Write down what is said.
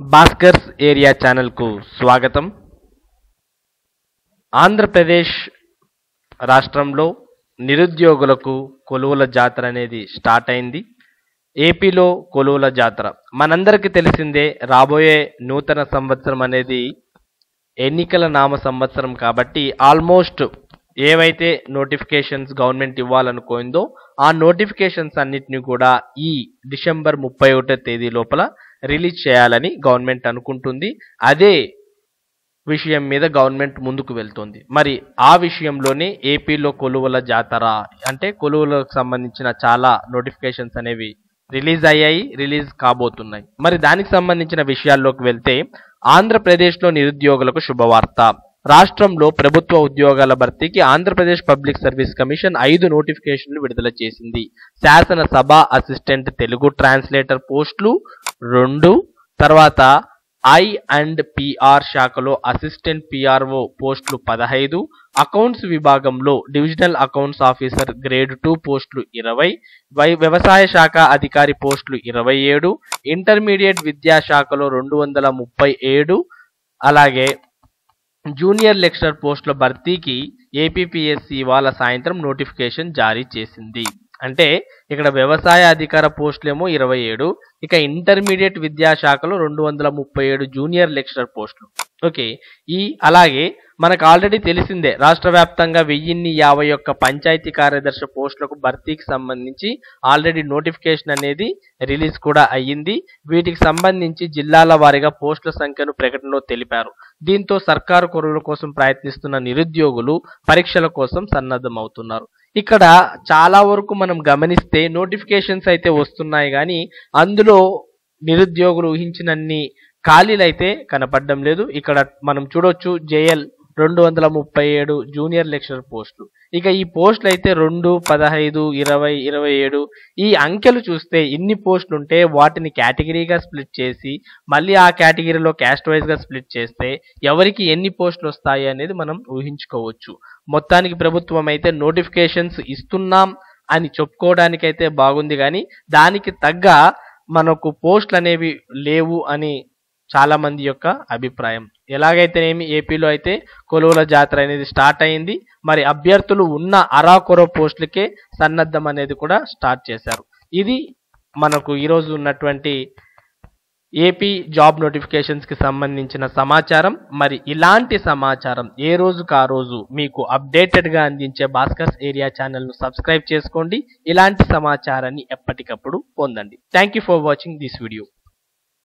Bhaskar's area ఛానల్కు స్వాగతం. ఆంధ్రప్రదేశ్ రాష్ట్రంలో నిరుద్యోగులకు కొలువుల జాతర అనేది స్టార్ట్ అయింది. ఏపీలో కొలువుల జాతర. మనందరికీ తెలిసిందే రాబోయే నూతన సంవత్సరం అనేది ఎన్నికల నామ సంవత్సరం కాబట్టి ఆల్మోస్ట్ ఏవైతే నోటిఫికేషన్స్ గవర్నమెంట్ ఇవ్వాలనుకోయిందో ఆ నోటిఫికేషన్స్ అన్నిటిని కూడా ఈ డిసెంబర్ ముప్పై ఒకటో తేదీ లోపల రిలీజ్ చేయాలని గవర్నమెంట్ అనుకుంటుంది. అదే విషయం మీద గవర్నమెంట్ ముందుకు వెళ్తుంది. మరి ఆ విషయంలోనే ఏపీలో కొలువుల జాతర అంటే కొలువులకు సంబంధించిన చాలా నోటిఫికేషన్స్ అనేవి రిలీజ్ అయ్యాయి రిలీజ్ కాబోతున్నాయి. మరి దానికి సంబంధించిన విషయాల్లోకి వెళ్తే ఆంధ్రప్రదేశ్లో నిరుద్యోగులకు శుభవార్త. రాష్ట్రంలో ప్రభుత్వ ఉద్యోగాల భర్తీకి ఆంధ్రప్రదేశ్ పబ్లిక్ సర్వీస్ కమిషన్ ఐదు నోటిఫికేషన్లు విడుదల చేసింది. శాసనసభ అసిస్టెంట్ తెలుగు ట్రాన్స్లేటర్ పోస్టులు రెండు తర్వాత ఐ అండ్ పిఆర్ శాఖలో అసిస్టెంట్ పిఆర్ఓ పోస్టులు పదహైదు అకౌంట్స్ విభాగంలో divisional accounts officer grade two పోస్టులు ఇరవై వై వ్యవసాయ శాఖ అధికారి పోస్టులు ఇరవై ఏడు ఇంటర్మీడియట్ విద్యాశాఖలో రెండు వందల ముప్పై ఏడు అలాగే జూనియర్ లెక్చరర్ పోస్టుల భర్తీకి ఏపీపీఎస్సీ ఇవాళ సాయంత్రం నోటిఫికేషన్ జారీ చేసింది. అంటే ఇక్కడ వ్యవసాయ అధికార పోస్టులేమో ఇరవై ఏడు ఇక ఇంటర్మీడియట్ విద్యాశాఖలో రెండు వందల ముప్పై ఏడు జూనియర్ లెక్చరర్ పోస్టులు. ఓకే ఈ అలాగే మనకు ఆల్రెడీ తెలిసిందే రాష్ట్ర వ్యాప్తంగా వెయ్యిన్ని యాభై ఒక్క పంచాయతీ కార్యదర్శి పోస్టులకు భర్తీకి సంబంధించి ఆల్రెడీ నోటిఫికేషన్ అనేది రిలీజ్ కూడా అయ్యింది. వీటికి సంబంధించి జిల్లాల వారీగా పోస్టుల సంఖ్యను ప్రకటనలో తెలిపారు. దీంతో సర్కారు కొరల కోసం ప్రయత్నిస్తున్న నిరుద్యోగులు పరీక్షల కోసం సన్నద్ధమవుతున్నారు. ఇక్కడ చాలా వరకు మనం గమనిస్తే నోటిఫికేషన్స్ అయితే వస్తున్నాయి కానీ అందులో నిరుద్యోగులు ఊహించినన్ని ఖాళీలు అయితే కనపడడం లేదు. ఇక్కడ మనం చూడొచ్చు జేఎల్ రెండు వందల ముప్పై ఏడు జూనియర్ లెక్చరర్ పోస్టులు. ఇక ఈ పోస్టులు అయితే రెండు పదహైదు ఇరవై ఇరవై ఏడు ఈ అంకెలు చూస్తే ఇన్ని పోస్టులు ఉంటే వాటిని కేటగిరీగా స్ప్లిట్ చేసి మళ్ళీ ఆ కేటగిరీలో క్యాస్ట్ వైజ్గా స్ప్లిట్ చేస్తే ఎవరికి ఎన్ని పోస్టులు వస్తాయి అనేది మనం ఊహించుకోవచ్చు. మొత్తానికి ప్రభుత్వం అయితే నోటిఫికేషన్స్ ఇస్తున్నాం అని చెప్పుకోవడానికైతే బాగుంది కానీ దానికి తగ్గ మనకు పోస్టులు అనేవి లేవు అని చాలామంది యొక్క అభిప్రాయం. ఎలాగైతేనేమి ఏపీలో అయితే కొలువుల జాతర అనేది స్టార్ట్ అయింది. మరి అభ్యర్థులు ఉన్న అరాకొర పోస్టులకే సన్నద్ధం అనేది కూడా స్టార్ట్ చేశారు. ఇది మనకు ఈరోజు ఉన్నటువంటి ఏపీ జాబ్ నోటిఫికేషన్స్కి సంబంధించిన సమాచారం. మరి ఇలాంటి సమాచారం ఏ రోజుకు ఆ రోజు మీకు అప్డేటెడ్గా అందించే భాస్కర్స్ ఏరియా ఛానల్ను సబ్స్క్రైబ్ చేసుకోండి. ఇలాంటి సమాచారాన్ని ఎప్పటికప్పుడు పొందండి. Thank you for watching this video.